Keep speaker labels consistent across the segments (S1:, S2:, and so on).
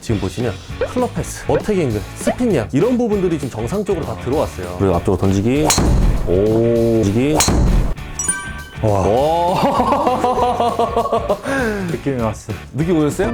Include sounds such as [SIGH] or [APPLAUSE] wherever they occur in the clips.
S1: 지금 보시면 클럽 패스, 어택 앵글, 스핀량 이런 부분들이 지금 정상적으로 다 들어왔어요. 그리고 앞쪽으로 던지기, 오, 던지기.
S2: 와
S1: 오, [LAUGHS]
S2: 느낌이 왔어.
S1: 느낌 오셨어요?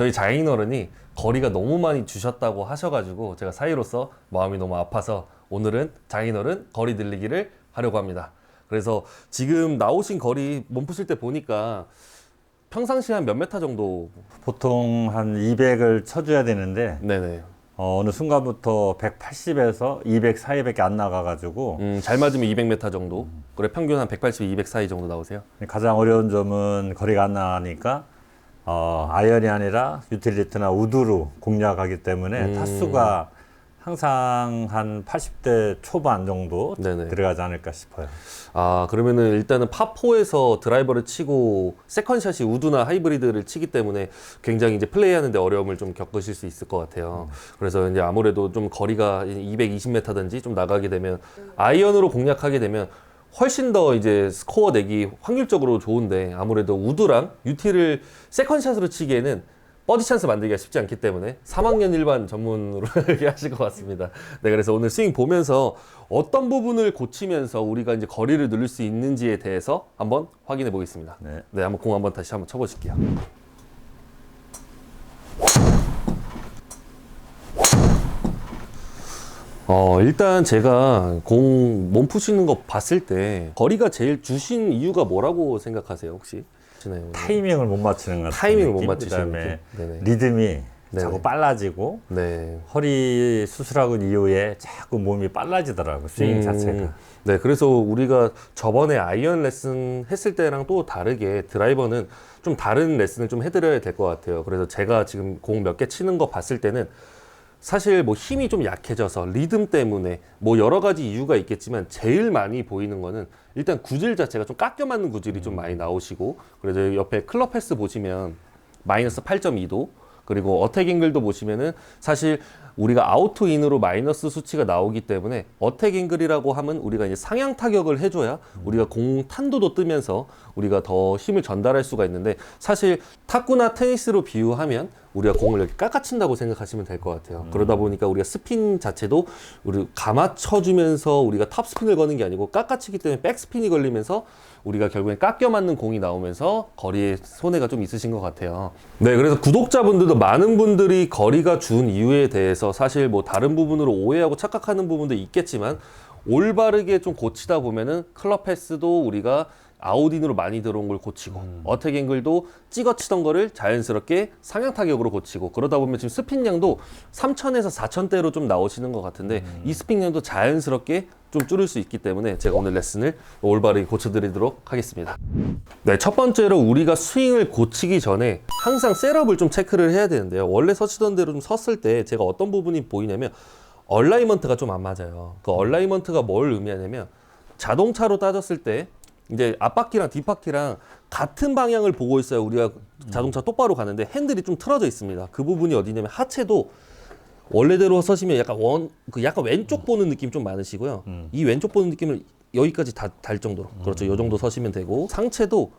S1: 저희 자인 어른이 거리가 너무 많이 주셨다고 하셔가지고 제가 사이로서 마음이 너무 아파서 오늘은 자인 어른 거리 늘리기를 하려고 합니다. 그래서 지금 나오신 거리 몸 푸실 때 보니까 평상시 한 몇 메타 정도?
S2: 보통 한 200을 쳐줘야 되는데
S1: 네네.
S2: 어, 느 순간부터 180에서 200 사이밖에 안 나가가지고
S1: 음, 잘 맞으면 200m 정도. 그래 평균 한 180, 200 사이 정도 나오세요.
S2: 가장 어려운 점은 거리가 안 나가니까 어, 아이언이 아니라 유틸리티나 우드로 공략하기 때문에
S1: 음.
S2: 타수가 항상 한 80대 초반 정도
S1: 네네.
S2: 들어가지 않을까 싶어요.
S1: 아 그러면은 일단은 파4에서 드라이버를 치고 세컨샷이 우드나 하이브리드를 치기 때문에 굉장히 이제 플레이하는데 어려움을 좀 겪으실 수 있을 것 같아요. 그래서 이제 아무래도 좀 거리가 220m든지 좀 나가게 되면 아이언으로 공략하게 되면 훨씬 더 이제 스코어 내기 확률적으로 좋은데 아무래도 우드랑 유티를 세컨샷으로 치기에는 버디 찬스 만들기가 쉽지 않기 때문에 3학년 일반 전문으로 [LAUGHS] 얘기하실 것 같습니다. 네, 그래서 오늘 스윙 보면서 어떤 부분을 고치면서 우리가 이제 거리를 늘릴 수 있는지에 대해서 한번 확인해 보겠습니다.
S2: 네.
S1: 네, 한번 공 한번 다시 한번 쳐보실게요. 어, 일단 제가 공 몸 푸시는 거 봤을 때 거리가 제일 주신 이유가 뭐라고 생각하세요, 혹시? 네,
S2: 타이밍을 못 맞추는 것 같아요.
S1: 타이밍을 못 맞추시는
S2: 그다음에
S1: 느낌?
S2: 리듬이
S1: 네네.
S2: 자꾸 빨라지고
S1: 네.
S2: 허리 수술하고 이후에 자꾸 몸이 빨라지더라고 스윙
S1: 음,
S2: 자체가.
S1: 네, 그래서 우리가 저번에 아이언 레슨 했을 때랑 또 다르게 드라이버는 좀 다른 레슨을 좀 해드려야 될 것 같아요. 그래서 제가 지금 공 몇 개 치는 거 봤을 때는 사실 뭐 힘이 좀 약해져서 리듬 때문에 뭐 여러 가지 이유가 있겠지만 제일 많이 보이는 거는 일단 구질 자체가 좀 깎여 맞는 구질이 좀 많이 나오시고 그래서 옆에 클럽 패스 보시면 마이너스 8.2도 그리고 어택 앵글도 보시면은 사실 우리가 아우트 인으로 마이너스 수치가 나오기 때문에 어택 앵글이라고 하면 우리가 이제 상향 타격을 해줘야 우리가 공 탄도도 뜨면서 우리가 더 힘을 전달할 수가 있는데 사실 탁구나 테니스로 비유하면 우리가 공을 이렇게 깎아친다고 생각하시면 될 것 같아요. 그러다 보니까 우리가 스핀 자체도 우리 감아쳐주면서 우리가 탑 스핀을 거는 게 아니고 깎아치기 때문에 백 스핀이 걸리면서 우리가 결국엔 깎여 맞는 공이 나오면서 거리에 손해가 좀 있으신 것 같아요. 네, 그래서 구독자분들도 많은 분들이 거리가 준 이유에 대해서 사실 뭐 다른 부분으로 오해하고 착각하는 부분도 있겠지만 올바르게 좀 고치다 보면은 클럽 패스도 우리가 아웃인으로 많이 들어온 걸 고치고 어택 앵글도 찍어치던 거를 자연스럽게 상향 타격으로 고치고 그러다 보면 지금 스핀량도 3천에서 4천대로 좀 나오시는 것 같은데 이 스핀량도 자연스럽게 좀 줄일 수 있기 때문에 제가 오늘 레슨을 올바르게 고쳐드리도록 하겠습니다. 네, 첫 번째로 우리가 스윙을 고치기 전에 항상 셋업을 좀 체크를 해야 되는데요. 원래 서치던 대로 좀 섰을 때 제가 어떤 부분이 보이냐면 얼라이먼트가 좀 안 맞아요. 그 얼라이먼트가 뭘 의미하냐면 자동차로 따졌을 때 이제 앞바퀴랑 뒷바퀴랑 같은 방향을 보고 있어요. 우리가 자동차 똑바로 가는데 핸들이 좀 틀어져 있습니다. 그 부분이 어디냐면 하체도 원래대로 서시면 약간 원, 그 약간 왼쪽 보는 느낌 좀 많으시고요. 이 왼쪽 보는 느낌을 여기까지 다 달 정도로. 그렇죠. 요 정도 서시면 되고 상체도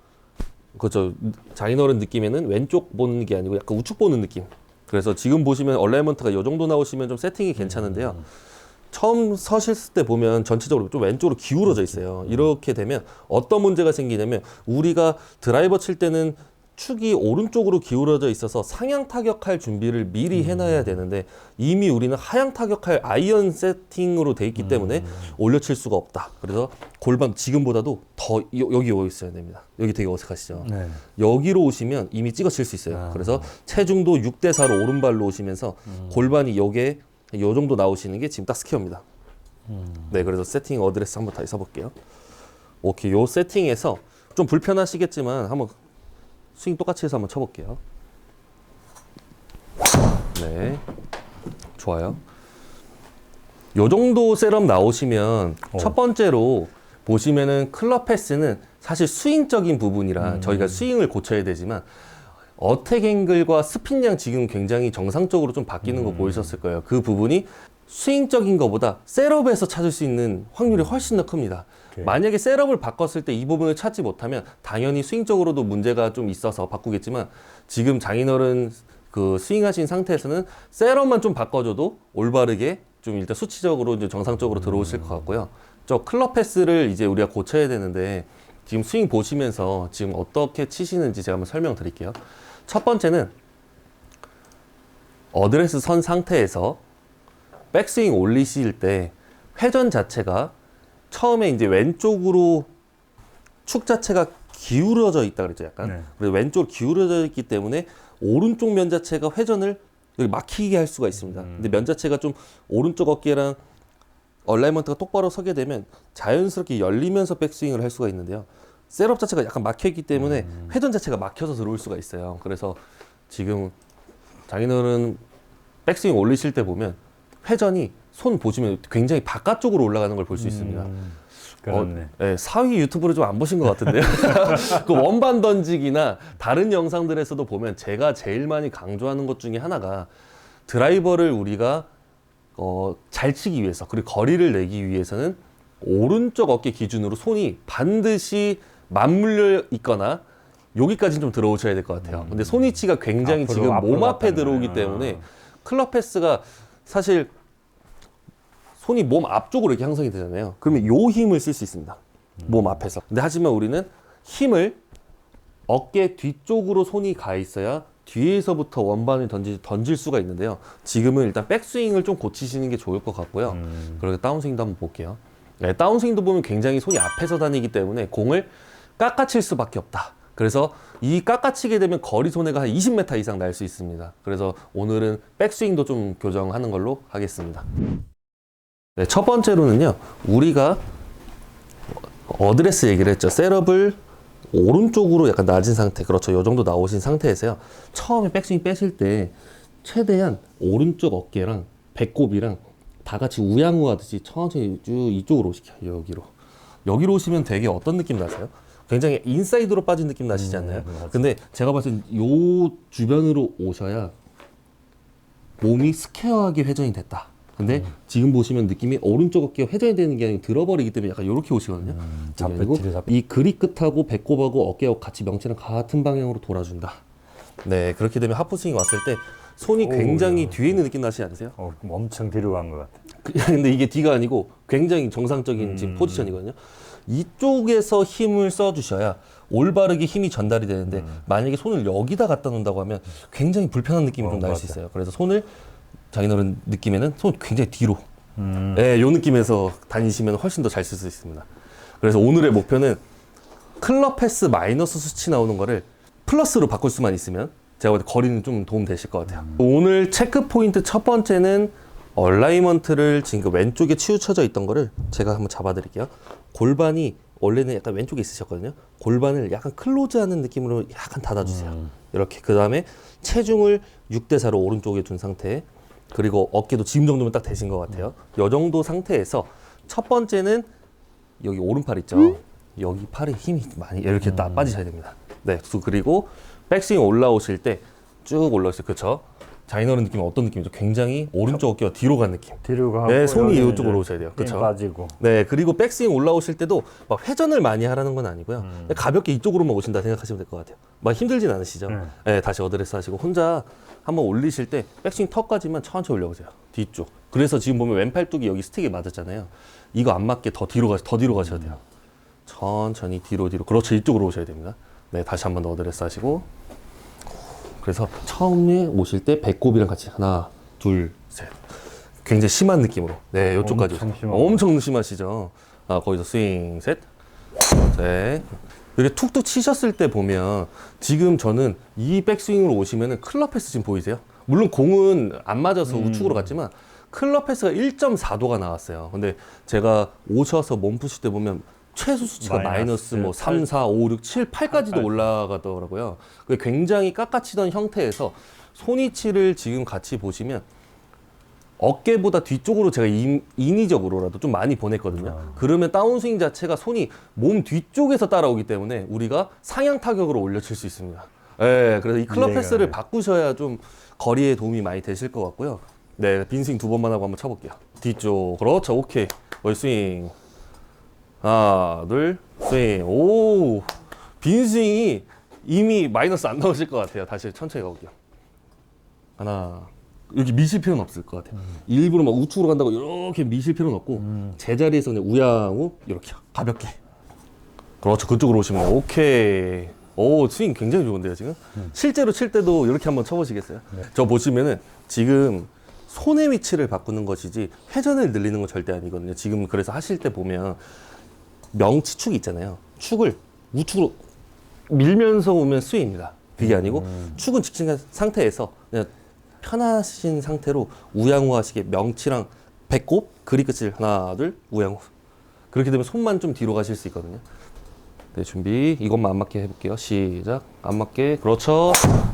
S1: 그렇죠. 장인어른 느낌에는 왼쪽 보는 게 아니고 약간 우측 보는 느낌. 그래서 지금 보시면 얼라이먼트가 요 정도 나오시면 좀 세팅이 괜찮은데요. 처음 서셨을 때 보면 전체적으로 좀 왼쪽으로 기울어져 있어요. 이렇게 되면 어떤 문제가 생기냐면 우리가 드라이버 칠 때는 축이 오른쪽으로 기울어져 있어서 상향 타격할 준비를 미리 해놔야 되는데 이미 우리는 하향 타격할 아이언 세팅으로 돼 있기 때문에 올려칠 수가 없다. 그래서 골반 지금보다도 더 여- 여기 오 있어야 됩니다. 여기 되게 어색하시죠?
S2: 네.
S1: 여기로 오시면 이미 찍어칠 수 있어요.
S2: 아.
S1: 그래서 체중도 6대 4로 오른발로 오시면서 골반이 요게 요 정도 나오시는 게 지금 딱 스퀘어입니다. 네, 그래서 세팅 어드레스 한번 다시 써볼게요. 오케이, 요 세팅에서 좀 불편하시겠지만 한번 스윙 똑같이 해서 한번 쳐볼게요. 네, 좋아요. 요 정도 셋업 나오시면
S2: 어.
S1: 첫 번째로 보시면은 클럽 패스는 사실 스윙적인 부분이라 저희가 스윙을 고쳐야 되지만 어택 앵글과 스핀량 지금 굉장히 정상적으로 좀 바뀌는 거 보이셨을 거예요. 그 부분이 스윙적인 것보다 셋업에서 찾을 수 있는 확률이 훨씬 더 큽니다.
S2: 오케이.
S1: 만약에 셋업을 바꿨을 때 이 부분을 찾지 못하면 당연히 스윙적으로도 문제가 좀 있어서 바꾸겠지만 지금 장인어른 그 스윙하신 상태에서는 셋업만 좀 바꿔줘도 올바르게 좀 일단 수치적으로 이제 정상적으로 들어오실 것 같고요. 저 클럽 패스를 이제 우리가 고쳐야 되는데 지금 스윙 보시면서 지금 어떻게 치시는지 제가 한번 설명드릴게요. 첫 번째는 어드레스 선 상태에서 백스윙 올리실 때 회전 자체가 처음에 이제 왼쪽으로 축 자체가 기울어져 있다 그랬죠 약간.
S2: 네.
S1: 그래서 왼쪽 기울어져 있기 때문에 오른쪽 면 자체가 회전을 여기 막히게 할 수가 있습니다. 근데 면 자체가 좀 오른쪽 어깨랑 얼라이먼트가 똑바로 서게 되면 자연스럽게 열리면서 백스윙을 할 수가 있는데요 셋업 자체가 약간 막혀 있기 때문에 회전 자체가 막혀서 들어올 수가 있어요 그래서 지금 장인어른 백스윙 올리실 때 보면 회전이 손 보시면 굉장히 바깥쪽으로 올라가는 걸 볼 수 있습니다.
S2: 음, 그렇네.
S1: 어, 네, 4위 유튜브를 좀 안 보신 것 같은데요. [LAUGHS] 그 원반 던지기나 다른 영상들에서도 보면 제가 제일 많이 강조하는 것 중에 하나가 드라이버를 우리가 어, 잘 치기 위해서 그리고 거리를 내기 위해서는 오른쪽 어깨 기준으로 손이 반드시 맞물려 있거나 여기까지는 좀 들어오셔야 될 것 같아요. 근데 손 위치가 굉장히
S2: 앞으로,
S1: 지금
S2: 앞으로
S1: 몸 앞에
S2: 갔다는
S1: 들어오기
S2: 거예요.
S1: 때문에 클럽 패스가 사실 손이 몸 앞쪽으로 이렇게 형성이 되잖아요. 그러면 요 힘을 쓸 수 있습니다. 몸 앞에서. 근데 하지만 우리는 힘을 어깨 뒤쪽으로 손이 가 있어야 뒤에서부터 원반을 던지, 던질 수가 있는데요. 지금은 일단 백스윙을 좀 고치시는 게 좋을 것 같고요.
S2: 음.
S1: 그리고 다운스윙도 한번 볼게요. 네, 다운스윙도 보면 굉장히 손이 앞에서 다니기 때문에 공을 깎아칠 수밖에 없다. 그래서 이 깎아치게 되면 거리 손해가 한 20m 이상 날 수 있습니다. 그래서 오늘은 백스윙도 좀 교정하는 걸로 하겠습니다. 네, 첫 번째로는요, 우리가 어드레스 얘기를 했죠. 셋업을 오른쪽으로 약간 낮은 상태, 그렇죠. 요 정도 나오신 상태에서요. 처음에 백스윙 빼실 때 최대한 오른쪽 어깨랑 배꼽이랑 다 같이 우양우 하듯이 천천히 쭉 이쪽으로 오시켜요. 여기로. 여기로 오시면 되게 어떤 느낌 나세요? 굉장히 인사이드로 빠진 느낌 나시지 않나요? 근데 제가 봤을 땐 요 주변으로 오셔야 몸이 스퀘어하게 회전이 됐다. 근데 지금 보시면 느낌이 오른쪽 어깨가 회전이 되는 게 아니고 들어버리기 때문에 약간 이렇게 오시거든요.
S2: 잡혀,
S1: 그리고
S2: 뒤로 잡혀.
S1: 이 그립 끝하고 배꼽하고 어깨하고 같이 명치랑 같은 방향으로 돌아준다. 네, 그렇게 되면 하프스윙 왔을 때 손이 굉장히 뒤에 있는 느낌 나시지 않으세요?
S2: 어, 엄청 뒤로 간 것 같아.
S1: 그- [LAUGHS] 근데 이게 뒤가 아니고 굉장히 정상적인 지금 포지션이거든요. 이쪽에서 힘을 써주셔야 올바르게 힘이 전달이 되는데 만약에 손을 여기다 갖다 놓는다고 하면 굉장히 불편한 느낌이
S2: 어,
S1: 좀날수
S2: 맞아.
S1: 있어요. 그래서 손을 장인어른 느낌에는 손 굉장히 뒤로,
S2: 음.
S1: 예, 요 느낌에서 다니시면 훨씬 더 잘 쓸 수 있습니다. 그래서 오늘의 목표는 클럽 패스 마이너스 수치 나오는 거를 플러스로 바꿀 수만 있으면 제가 볼 때 거리는 좀 도움 되실 것 같아요. 오늘 체크 포인트 첫 번째는 얼라이먼트를 지금 그 왼쪽에 치우쳐져 있던 거를 제가 한번 잡아드릴게요. 골반이 원래는 약간 왼쪽에 있으셨거든요. 골반을 약간 클로즈하는 느낌으로 약간 닫아주세요. 이렇게 그 다음에 체중을 6대 4로 오른쪽에 둔 상태. 그리고 어깨도 지금 정도면 딱 되신 것 같아요. 이 정도 상태에서 첫 번째는 여기 오른팔 있죠. 여기 팔에 힘이 많이 이렇게 딱 빠지셔야 됩니다. 네, 두- 그리고 백스윙 올라오실 때 쭉 올라오세요. 그렇죠? 자이너는 느낌이 어떤 느낌이죠? 굉장히 오른쪽 어깨가 뒤로 간 느낌.
S2: 뒤로 가고
S1: 네, 손이 이쪽으로 오셔야 돼요.
S2: 힘
S1: 그렇죠?
S2: 빠지고.
S1: 네, 그리고 백스윙 올라오실 때도 막 회전을 많이 하라는 건 아니고요. 그냥 가볍게 이쪽으로만 오신다 생각하시면 될 것 같아요. 막 힘들진 않으시죠?
S2: 네.
S1: 네, 다시 어드레스 하시고 혼자 한번 올리실 때 백스윙 턱까지만 천천히 올려보세요. 뒤쪽. 그래서 지금 보면 왼팔뚝이 여기 스틱에 맞았잖아요. 이거 안 맞게 더 뒤로 가, 더 뒤로 가셔야 돼요. 천천히 뒤로 뒤로. 그렇죠. 이쪽으로 오셔야 됩니다. 네, 다시 한번 더 어드레스 하시고. 그래서 처음에 오실 때 배꼽이랑 같이 하나, 둘, 셋. 굉장히 심한 느낌으로. 네, 이쪽까지.
S2: 엄청. 심하고.
S1: 엄청 심하시죠. 아, 거기서 스윙 셋. 셋. 이렇게 툭툭 치셨을 때 보면 지금 저는 이 백스윙으로 오시면은 클럽 패스 지금 보이세요? 물론 공은 안 맞아서 우측으로 갔지만 클럽 패스가 1.4도가 나왔어요. 근데 제가 오셔서 몸 푸실 때 보면 최소 수치가 마이너스,
S2: 마이너스
S1: 뭐 3, 4, 5, 6, 7, 8까지도 올라가더라고요. 그게 굉장히 깎아치던 형태에서 손위치를 지금 같이 보시면 어깨보다 뒤쪽으로 제가 인, 인위적으로라도 좀 많이 보냈거든요. 그러면 다운스윙 자체가 손이 몸 뒤쪽에서 따라오기 때문에 우리가 상향 타격으로 올려칠 수 있습니다. 예, 그래서 이 클럽 패스를
S2: 가요.
S1: 바꾸셔야 좀 거리에 도움이 많이 되실 것 같고요. 네, 빈스윙 두 번만 하고 한번 쳐볼게요. 뒤쪽, 그렇죠, 오케이. 월 스윙. 하나, 둘, 스윙. 오, 빈 스윙이 이미 마이너스 안 나오실 것 같아요. 다시 천천히 가볼게요. 하나, 여기 미실 필요는 없을 것 같아요. 일부러 막 우측으로 간다고 이렇게 미실 필요는 없고 제자리에서 그냥 우양우 이렇게 가볍게. 그렇죠. 그쪽으로 오시면. 오케이. 오, 스윙 굉장히 좋은데요, 지금? 실제로 칠 때도 이렇게 한번 쳐보시겠어요? 저 보시면은 지금 손의 위치를 바꾸는 것이지 회전을 늘리는 건 절대 아니거든요. 지금 그래서 하실 때 보면 명치축이 있잖아요. 축을 우측으로 밀면서 오면 스윙입니다. 그게 아니고 축은 직진한 상태에서 그냥 편하신 상태로 우양우 하시게 명치랑 배꼽 그리 끝을 하나 둘 우양우 그렇게 되면 손만 좀 뒤로 가실 수 있거든요. 네, 준비. 이것만 안 맞게 해볼게요. 시작. 안 맞게. 그렇죠.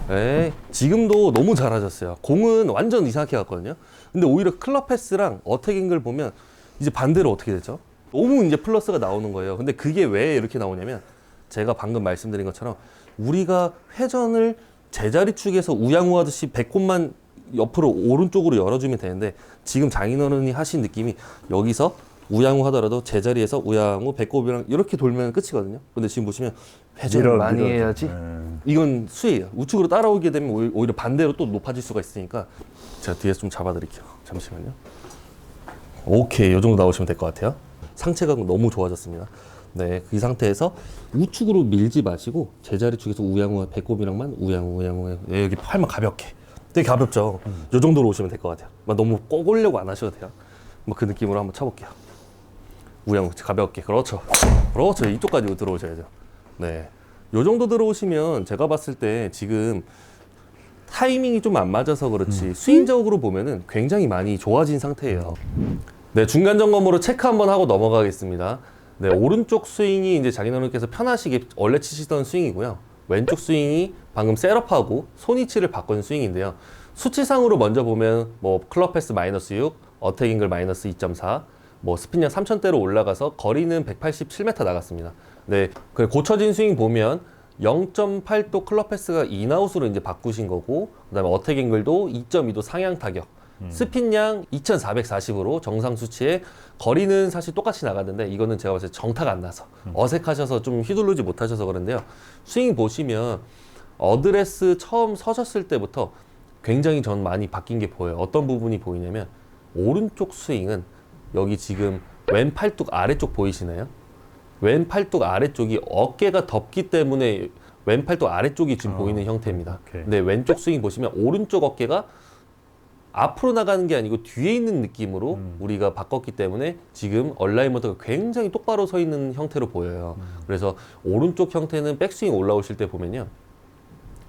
S1: 네. 지금도 너무 잘하셨어요. 공은 완전 이상하게 갔거든요. 근데 오히려 클럽 패스랑 어택잉글 보면 이제 반대로 어떻게 되죠? 너무 이제 플러스가 나오는 거예요. 근데 그게 왜 이렇게 나오냐면 제가 방금 말씀드린 것처럼 우리가 회전을 제자리 축에서 우양우 하듯이 배꼽만 옆으로 오른쪽으로 열어주면 되는데 지금 장인어른이 하신 느낌이 여기서 우양우 하더라도 제자리에서 우양우 배꼽이랑 이렇게 돌면 끝이거든요. 근데 지금 보시면 회전을
S2: 밀어,
S1: 많이
S2: 밀어줘.
S1: 해야지
S2: 예.
S1: 이건 수예요. 우측으로 따라오게 되면 오히- 오히려 반대로 또 높아질 수가 있으니까 제가 뒤에서 좀 잡아드릴게요. 잠시만요. 오케이, 이 정도 나오시면 될 것 같아요. 상체가 너무 좋아졌습니다. 네, 이 상태에서 우측으로 밀지 마시고 제자리 축에서 우양우 배꼽이랑만 우양우 우양우 네, 여기 팔만 가볍게. 되게 가볍죠. 이 정도로 오시면 될 것 같아요. 막 너무 꼭 오려고 안 하셔도 돼요. 뭐 그 느낌으로 한번 쳐볼게요. 우양 가볍게 그렇죠 그렇죠 이쪽까지 들어오셔야죠 네요 정도 들어오시면 제가 봤을 때 지금 타이밍이 좀 안 맞아서 그렇지 스윙적으로 보면은 굉장히 많이 좋아진 상태예요 네 중간 점검으로 체크 한번 하고 넘어가겠습니다. 네 오른쪽 스윙이 이제 자기너님께서 편하시게 원래 치시던 스윙이고요. 왼쪽 스윙이 방금 셋업하고 손위치를 바꾼 스윙인데요. 수치상으로 먼저 보면 뭐 클럽 패스 마이너스 6 어택 잉글 마이너스 2.4 뭐 스피닝 3,000대로 올라가서 거리는 187m 나갔습니다. 네, 그 고쳐진 스윙 보면 0.8도 클럽 패스가 인아웃으로 이제 바꾸신 거고, 그다음에 어택 앵글도 2.2도 상향 타격, 스핀량 2,440으로 정상 수치에 거리는 사실 똑같이 나갔는데 이거는 제가 봤을 때 정타가 안 나서 어색하셔서 좀 휘두르지 못하셔서 그런데요. 스윙 보시면 어드레스 처음 서셨을 때부터 굉장히 전 많이 바뀐 게 보여요. 어떤 부분이 보이냐면 오른쪽 스윙은 여기 지금 왼 팔뚝 아래쪽 보이시나요? 왼 팔뚝 아래쪽이 어깨가 덮기 때문에 왼 팔뚝 아래쪽이 지금
S2: 어,
S1: 보이는 형태입니다.
S2: 오케이.
S1: 근데 왼쪽 스윙 보시면 오른쪽 어깨가 앞으로 나가는 게 아니고 뒤에 있는 느낌으로
S2: 음.
S1: 우리가 바꿨기 때문에 지금 얼라이먼트가 굉장히 똑바로 서 있는 형태로 보여요.
S2: 음.
S1: 그래서 오른쪽 형태는 백스윙 올라오실 때 보면요.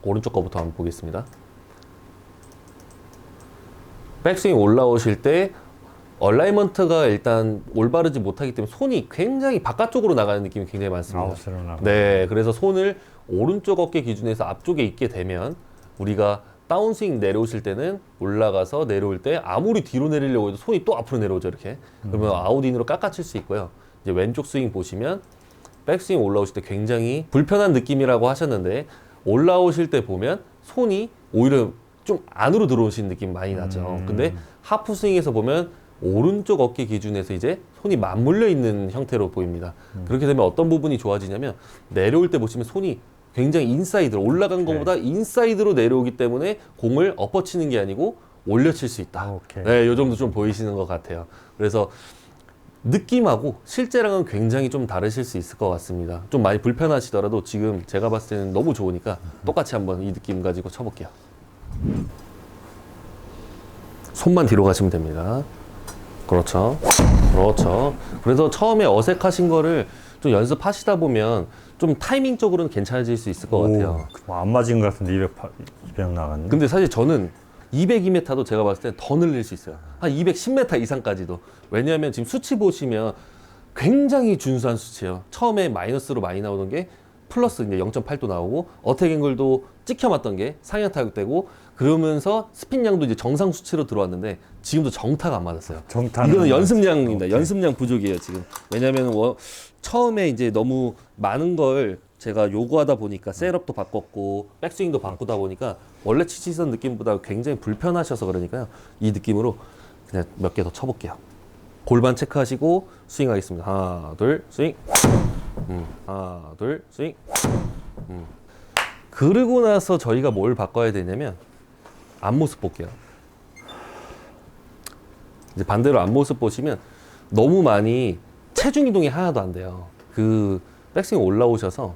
S1: 오른쪽 거부터 한번 보겠습니다. 백스윙 올라오실 때 얼라이먼트가 일단 올바르지 못하기 때문에 손이 굉장히 바깥쪽으로 나가는 느낌이 굉장히 많습니다. 네, 그래서 손을 오른쪽 어깨 기준에서 앞쪽에 있게 되면 우리가 다운스윙 내려오실 때는 올라가서 내려올 때 아무리 뒤로 내리려고 해도 손이 또 앞으로 내려오죠 이렇게. 그러면 아웃인으로 깎아칠 수 있고요. 이제 왼쪽 스윙 보시면 백스윙 올라오실 때 굉장히 불편한 느낌이라고 하셨는데 올라오실 때 보면 손이 오히려 좀 안으로 들어오신 느낌 많이 나죠.
S2: 음.
S1: 근데 하프 스윙에서 보면 오른쪽 어깨 기준에서 이제 손이 맞물려 있는 형태로 보입니다. 그렇게 되면 어떤 부분이 좋아지냐면 내려올 때 보시면 손이 굉장히 인사이드로 올라간
S2: 오케이.
S1: 것보다 인사이드로 내려오기 때문에 공을 엎어치는 게 아니고 올려칠 수 있다.
S2: 오케이.
S1: 네, 요 정도 좀 보이시는 것 같아요. 그래서 느낌하고 실제랑은 굉장히 좀 다르실 수 있을 것 같습니다. 좀 많이 불편하시더라도 지금 제가 봤을 때는 너무 좋으니까 똑같이 한번 이 느낌 가지고 쳐볼게요. 손만 뒤로 가시면 됩니다. 그렇죠. 그렇죠. 그래서 처음에 어색하신 거를 좀 연습하시다 보면 좀 타이밍적으로는 괜찮아질 수 있을 것 같아요.
S2: 뭐안 맞은 것 같은데 200, 200 나갔네.
S1: 근데 사실 저는 202m도 제가 봤을 때 더 늘릴 수 있어요. 한 210m 이상까지도. 왜냐하면 지금 수치 보시면 굉장히 준수한 수치예요. 처음에 마이너스로 많이 나오던 게 플러스 이제 0.8도 나오고 어택 앵글도 찍혀 맞던 게 상향 타격되고 그러면서 스핀량도 이제 정상 수치로 들어왔는데 지금도 정타가 안 맞았어요.
S2: 정타는
S1: 이거는
S2: 안
S1: 연습량입니다. 연습량 부족이에요 지금. 왜냐하면 워- 처음에 이제 너무 많은 걸 제가 요구하다 보니까 셋업도 바꿨고 백스윙도 바꾸다 보니까 원래 치시던 느낌보다 굉장히 불편하셔서 그러니까요. 이 느낌으로 그냥 몇 개 더 쳐볼게요. 골반 체크하시고 스윙하겠습니다. 하나, 둘, 스윙. 음, 하나, 둘, 스윙. 음. 그러고 나서 저희가 뭘 바꿔야 되냐면 앞모습 볼게요. 이제 반대로 앞모습 보시면 너무 많이 체중 이동이 하나도 안 돼요. 그 백스윙 올라오셔서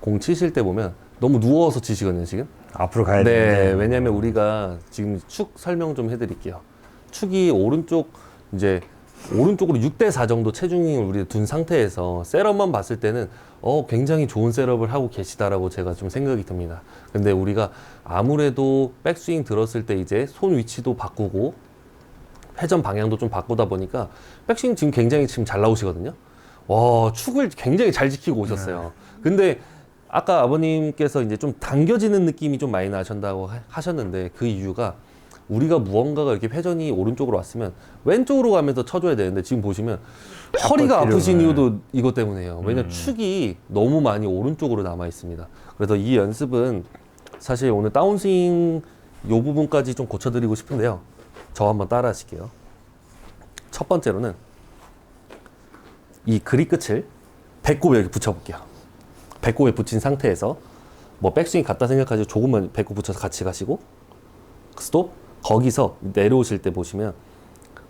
S1: 공 치실 때 보면 너무 누워서 치시거든요, 지금.
S2: 앞으로 가야
S1: 네,
S2: 되는데.
S1: 왜냐하면 우리가 지금 축 설명 좀 해드릴게요. 축이 오른쪽 이제 오른쪽으로 6대 4 정도 체중을 우리 둔 상태에서 셋업만 봤을 때는 어 굉장히 좋은 셋업을 하고 계시다라고 제가 좀 생각이 듭니다. 근데 우리가 아무래도 백스윙 들었을 때 이제 손 위치도 바꾸고 회전 방향도 좀 바꾸다 보니까 백스윙 지금 굉장히 지금 잘 나오시거든요. 와 축을 굉장히 잘 지키고 오셨어요. 근데 아까 아버님께서 이제 좀 당겨지는 느낌이 좀 많이 나신다고 하- 하셨는데 그 이유가 우리가 무언가가 이렇게 회전이 오른쪽으로 왔으면 왼쪽으로 가면서 쳐줘야 되는데 지금 보시면 허리가 아프신
S2: 네.
S1: 이유도 이것 때문이에요. 왜냐 면 축이 너무 많이 오른쪽으로 남아 있습니다. 그래서 이 연습은 사실 오늘 다운스윙 요 부분까지 좀 고쳐드리고 싶은데요. 저 한번 따라 하실게요. 첫 번째로는 이 그립 끝을 배꼽에 여기 붙여볼게요. 배꼽에 붙인 상태에서 뭐 백스윙 같다 생각하시고 조금만 배꼽 붙여서 같이 가시고 스톱 거기서 내려오실 때 보시면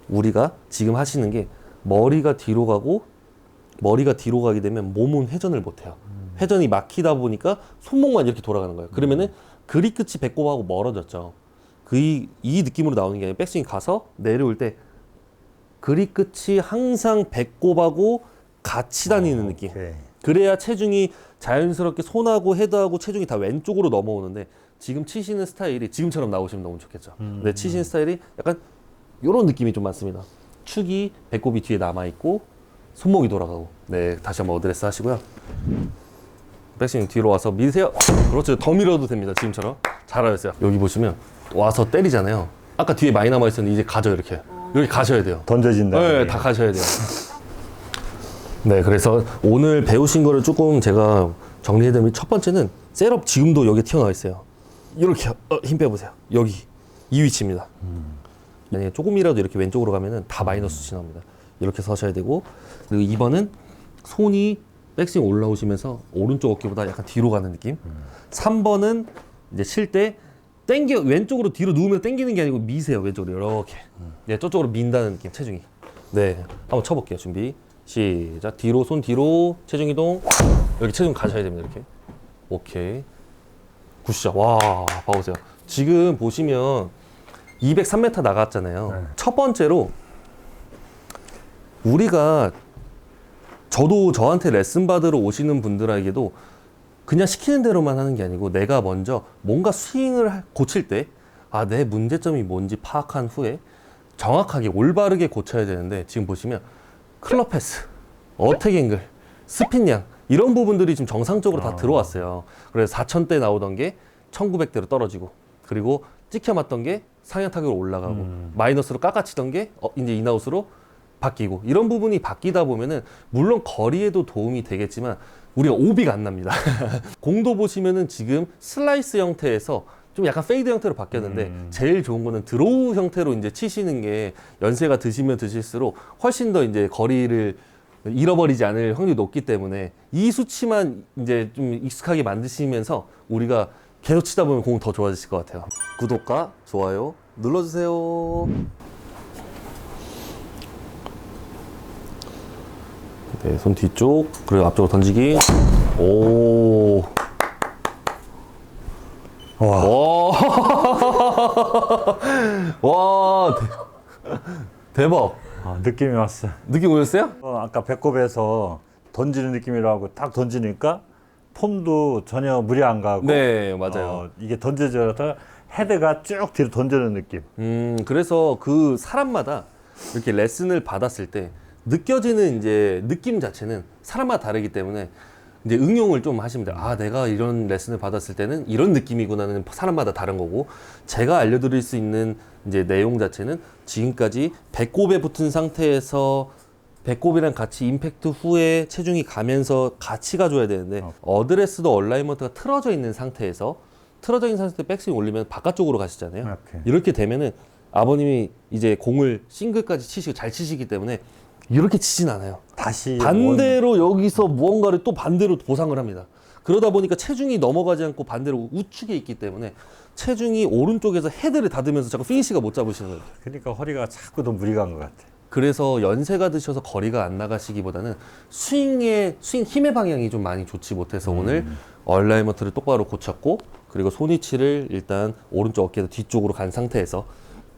S1: 우리가 지금 하시는 게 머리가 뒤로 가고 머리가 뒤로 가게 되면 몸은 회전을 못 해요. 회전이 막히다 보니까 손목만 이렇게 돌아가는 거예요. 그러면은 그립 끝이 배꼽하고 멀어졌죠. 그이이 느낌으로 나오는 게 아니라 백스윙 가서 내려올 때 그립 끝이 항상 배꼽하고 같이 다니는 느낌.
S2: 오케이.
S1: 그래야 체중이 자연스럽게 손하고 헤드하고 체중이 다 왼쪽으로 넘어오는데 지금 치시는 스타일이 지금처럼 나오시면 너무 좋겠죠. 근데 치시는 스타일이 약간 이런 느낌이 좀 많습니다. 축이 배꼽이 뒤에 남아 있고 손목이 돌아가고. 네, 다시 한번 어드레스 하시고요. 백스윙 뒤로 와서 미세요. 그렇죠. 더 밀어도 됩니다. 지금처럼. 잘하셨어요. 여기 보시면 와서 때리잖아요. 아까 뒤에 많이 남아 있었는데 이제 가죠 이렇게. 여기 가셔야 돼요.
S2: 던져진다.
S1: 네, 다 가셔야 돼요. [LAUGHS] 네, 그래서 오늘 배우신 거를 조금 제가 정리해드리면 첫 번째는 셋업 지금도 여기 튀어나와 있어요. 이렇게 어, 힘 빼보세요. 여기 이 위치입니다. 만약에 조금이라도 이렇게 왼쪽으로 가면은 다 마이너스 수치 나옵니다. 이렇게 서셔야 되고 그리고 2번은 손이 백스윙 올라오시면서 오른쪽 어깨보다 약간 뒤로 가는 느낌. 3번은 이제 칠 때 땡겨 왼쪽으로 뒤로 누우면 땡기는 게 아니고 미세요 왼쪽으로 이렇게. 네, 저쪽으로 민다는 느낌 체중이. 네, 한번 쳐볼게요. 준비 시작. 뒤로 손 뒤로 체중 이동. 여기 체중 가셔야 됩니다 이렇게. 오케이. 굿샷. 와, 봐보세요. 지금 보시면 203m 나갔잖아요.
S2: 네.
S1: 첫 번째로 우리가 저도 저한테 레슨 받으러 오시는 분들에게도 그냥 시키는 대로만 하는 게 아니고 내가 먼저 뭔가 스윙을 할- 고칠 때 아, 내 문제점이 뭔지 파악한 후에 정확하게 올바르게 고쳐야 되는데 지금 보시면 클럽 패스, 어택 앵글, 스핀량 이런 부분들이 지금 정상적으로 다 들어왔어요. 그래서 4,000대 나오던 게 1,900대로 떨어지고 그리고 찍혀 맞던 게 상향 타격으로 올라가고 마이너스로 깎아치던 게 어, 이제 인아웃으로 바뀌고 이런 부분이 바뀌다 보면은 물론 거리에도 도움이 되겠지만 우리가 오비가 안 납니다. [LAUGHS] 공도 보시면은 지금 슬라이스 형태에서 좀 약간 페이드 형태로 바뀌었는데 제일 좋은 거는 드로우 형태로 이제 치시는 게 연세가 드시면 드실수록 훨씬 더 이제 거리를 잃어버리지 않을 확률이 높기 때문에 이 수치만 이제 좀 익숙하게 만드시면서 우리가 계속 치다 보면 공 더 좋아지실 것 같아요. 구독과 좋아요 눌러주세요. 네, 손 뒤쪽 그리고 앞쪽으로 던지기. 오.
S2: 와.
S1: 와. [LAUGHS] 와. 대, 대박.
S2: 아, 느낌이 왔어.
S1: 느낌 오셨어요?
S2: 어, 아까 배꼽에서 던지는 느낌이라고 딱 던지니까 폼도 전혀 무리 안 가고.
S1: 네, 맞아요.
S2: 어, 이게 던져져서 헤드가 쭉 뒤로 던지는 느낌.
S1: 음, 그래서 그 사람마다 이렇게 레슨을 받았을 때 느껴지는 이제 느낌 자체는 사람마다 다르기 때문에 이제 응용을 좀 하시면 돼요. 아, 내가 이런 레슨을 받았을 때는 이런 느낌이구나는 사람마다 다른 거고 제가 알려드릴 수 있는 이제 내용 자체는 지금까지 배꼽에 붙은 상태에서 배꼽이랑 같이 임팩트 후에 체중이 가면서 같이 가줘야 되는데
S2: 어.
S1: 어드레스도 얼라이먼트가 틀어져 있는 상태에서 틀어져 있는 상태에서 백스윙 올리면 바깥쪽으로 가시잖아요. 이렇게 되면은 아버님이 이제 공을 싱글까지 치시고 잘 치시기 때문에 이렇게 치진 않아요.
S2: 다시
S1: 반대로 여기서 무언가를 또 반대로 보상을 합니다. 그러다 보니까 체중이 넘어가지 않고 반대로 우측에 있기 때문에 체중이 오른쪽에서 헤드를 닫으면서 자꾸 피니시가 못 잡으시는 거예요.
S2: 원- 그러니까 허리가 자꾸 더 무리가 간 것 같아.
S1: 그래서 연세가 드셔서 거리가 안 나가시기보다는 스윙의 스윙 힘의 방향이 좀 많이 좋지 못해서 오늘 얼라이먼트를 똑바로 고쳤고 그리고 손위치를 일단 오른쪽 어깨 뒤쪽으로 간 상태에서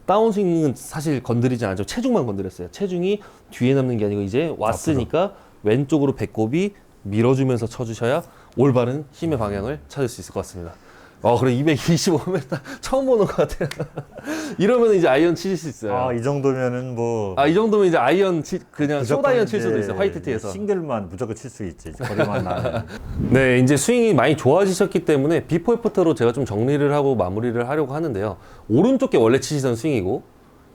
S1: 다운스윙은 사실 건드리지 않았죠. 체중만 건드렸어요. 체중이 뒤에 남는 게 아니고 이제 왔으니까 왼쪽으로 배꼽이 밀어주면서 쳐주셔야 올바른 힘의 방향을 찾을 수 있을 것 같습니다. 어, 그래 225m 처음 보는 것 같아요. [LAUGHS] 이러면 이제 아이언 치실 수 있어요.
S2: 아, 이 정도면은 뭐
S1: 아, 이 정도면 이제 아이언 치, 그냥
S2: 무조건
S1: 쇼다이언 칠 수도
S2: 이제
S1: 있어요. 화이트 티에서.
S2: 싱글만 무조건 칠 수 있지. 거리만 [LAUGHS] 나면.
S1: 네, 이제 스윙이 많이 좋아지셨기 때문에 비포 애프터로 제가 좀 정리를 하고 마무리를 하려고 하는데요. 오른쪽 게 원래 치시던 스윙이고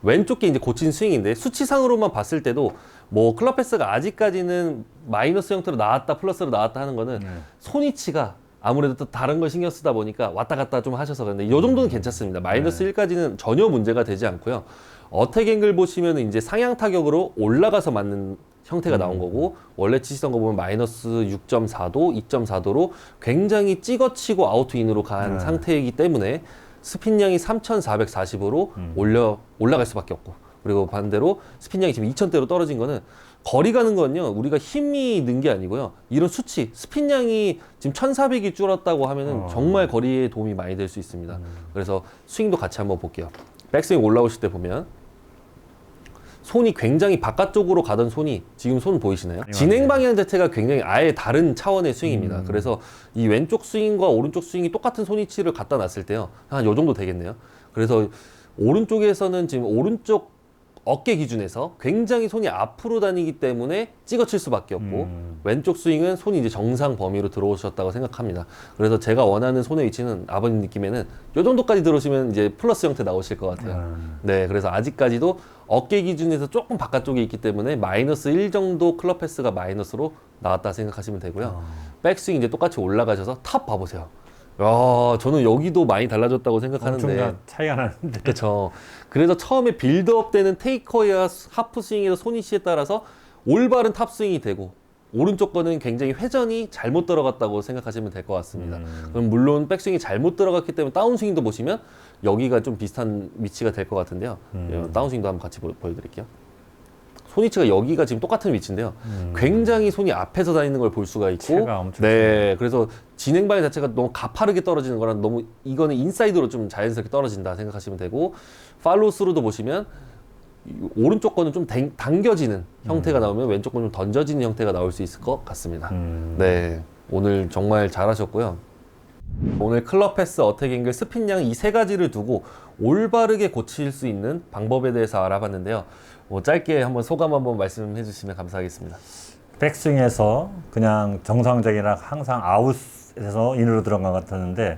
S1: 왼쪽 게 이제 고친 스윙인데 수치상으로만 봤을 때도 뭐 클럽 패스가 아직까지는 마이너스 형태로 나왔다 플러스로 나왔다 하는 거는
S2: 네.
S1: 손위치가 아무래도 또 다른 걸 신경 쓰다 보니까 왔다 갔다 좀 하셔서 그런데 이 정도는 괜찮습니다. 마이너스 1까지는 전혀 문제가 되지 않고요. 어택 앵글 보시면 이제 상향 타격으로 올라가서 맞는 형태가 나온 거고 원래 치시던 거 보면 마이너스 6.4도, 2.4도로 굉장히 찍어치고 아웃투인으로 간
S2: 네.
S1: 상태이기 때문에 스핀량이 3,440으로 올려 올라갈 수밖에 없고 그리고 반대로 스핀량이 지금 2,000대로 떨어진 거는 거리 가는 건요 우리가 힘이 는 게 아니고요 이런 수치 스핀량이 지금 1,400이 줄었다고 하면은
S2: 어.
S1: 정말 거리에 도움이 많이 될 수 있습니다. 그래서 스윙도 같이 한번 볼게요. 백스윙 올라오실 때 보면 손이 굉장히 바깥쪽으로 가던 손이 지금 손 보이시나요?
S2: 맞네요.
S1: 진행 방향 자체가 굉장히 아예 다른 차원의 스윙입니다.
S2: 음.
S1: 그래서 이 왼쪽 스윙과 오른쪽 스윙이 똑같은 손 위치를 갖다 놨을 때요. 한 요 정도 되겠네요. 그래서 오른쪽에서는 지금 오른쪽 어깨 기준에서 굉장히 손이 앞으로 다니기 때문에 찍어칠 수밖에 없고
S2: 음.
S1: 왼쪽 스윙은 손이 이제 정상 범위로 들어오셨다고 생각합니다. 그래서 제가 원하는 손의 위치는 아버님 느낌에는 요 정도까지 들어오시면 이제 플러스 형태 나오실 것 같아요.
S2: 음.
S1: 네, 그래서 아직까지도 어깨 기준에서 조금 바깥쪽에 있기 때문에 마이너스 1 정도 클럽 패스가 마이너스로 나왔다 생각하시면 되고요. 백스윙 이제 똑같이 올라가셔서 탑 봐보세요. 야, 저는 여기도 많이 달라졌다고 생각하는데.
S2: 엄청난 차이가 나는데.
S1: 그렇죠. 그래서 처음에 빌드업 되는 테이커야 하프 스윙에서 손이시에 따라서 올바른 탑 스윙이 되고 오른쪽 거는 굉장히 회전이 잘못 들어갔다고 생각하시면 될 것 같습니다.
S2: 음.
S1: 그럼 물론 백스윙이 잘못 들어갔기 때문에 다운스윙도 보시면 여기가 좀 비슷한 위치가 될 것 같은데요.
S2: 음.
S1: 예, 다운스윙도 한번 같이 보, 여드릴게요 손위치가 여기가 지금 똑같은 위치인데요.
S2: 음.
S1: 굉장히 손이 앞에서 다니는 걸 볼 수가 있고,
S2: 체가 엄청
S1: 네, 그래서 진행 방향 자체가 너무 가파르게 떨어지는 거랑 너무 이거는 인사이드로 좀 자연스럽게 떨어진다 생각하시면 되고, 팔로우스루도 보시면 이 오른쪽 거는 좀 당, 당겨지는 형태가 나오면 왼쪽 거는 좀 던져지는 형태가 나올 수 있을 것 같습니다.
S2: 음.
S1: 네, 오늘 정말 잘하셨고요. 오늘 클럽 패스, 어택 앵글, 스핀량 이세 가지를 두고 올바르게 고칠 수 있는 방법에 대해서 알아봤는데요. 뭐 짧게 한번 소감 한번 말씀해 주시면 감사하겠습니다.
S2: 백스윙에서 그냥 정상적이나 항상 아웃에서 인으로 들어간 것 같았는데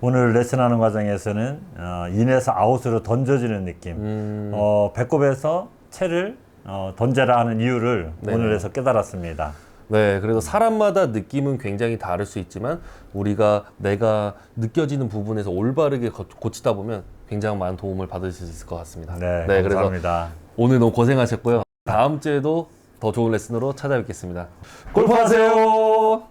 S2: 오늘 레슨하는 과정에서는 어, 인에서 아웃으로 던져지는 느낌.
S1: 음,
S2: 어, 배꼽에서 채를 어, 던져라 하는 이유를
S1: 네.
S2: 오늘에서 깨달았습니다.
S1: 네, 그래서 사람마다 느낌은 굉장히 다를 수 있지만 우리가 내가 느껴지는 부분에서 올바르게 거- 고치다 보면 굉장히 많은 도움을 받으실 수 있을 것 같습니다.
S2: 네,
S1: 그래서
S2: 감사합니다.
S1: 오늘 너무 고생하셨고요. 다음 주에도 더 좋은 레슨으로 찾아뵙겠습니다. 골프하세요.